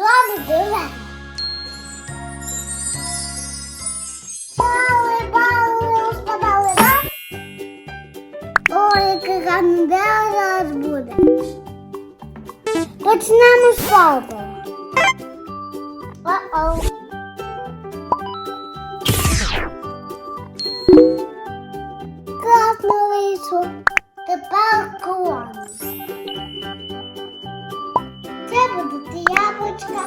вами дилема. Бали, бали, розпадали, да? Ой, який гарний зараз буде. Почнемо з папи. О-оу. Класно вийшло. Тепер клон. Яблучка.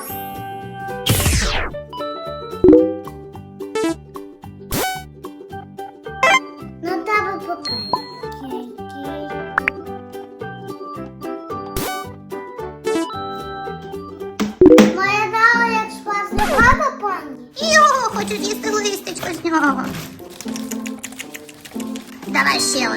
На тебе покажу. Моя дала як спасла папа пані. Його хочу з'їсти листечко з нього. Давай ще.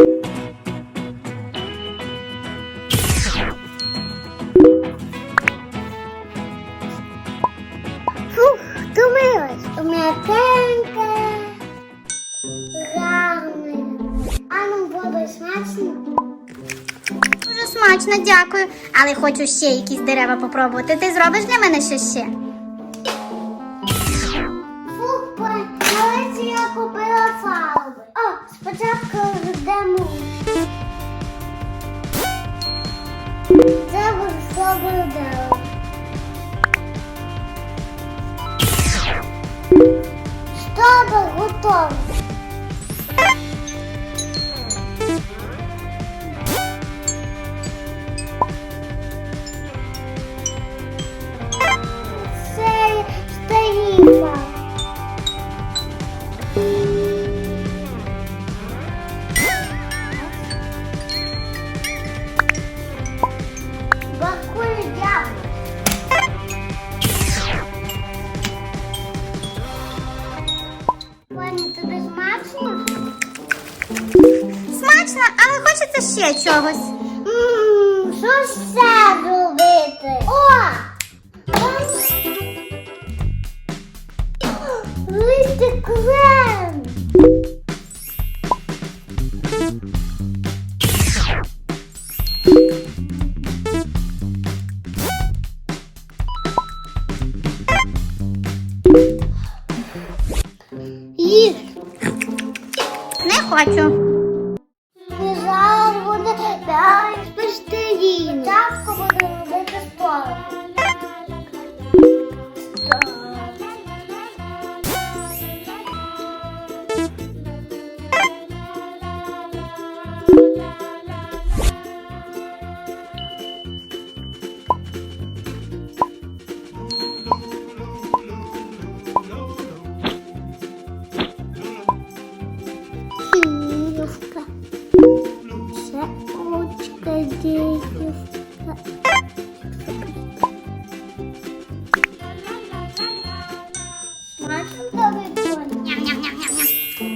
Фух, втомилась. А ну, буде смачно. Дуже смачно, дякую. Але хочу ще якісь дерева попробувати. Ти зробиш для мене щось ще? Але я купила фарби. О, спочатку Це буде слабе хочеться ще чогось. Ммм, що ще робити? О! Листик крем! Їж! Не хочу.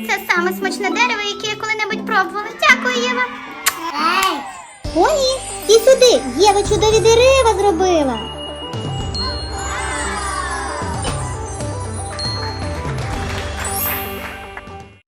Це саме смачне дерево, яке я коли-небудь пробувала. Дякую, Єва. Ой, і сюди. Єва чудові дерева зробила.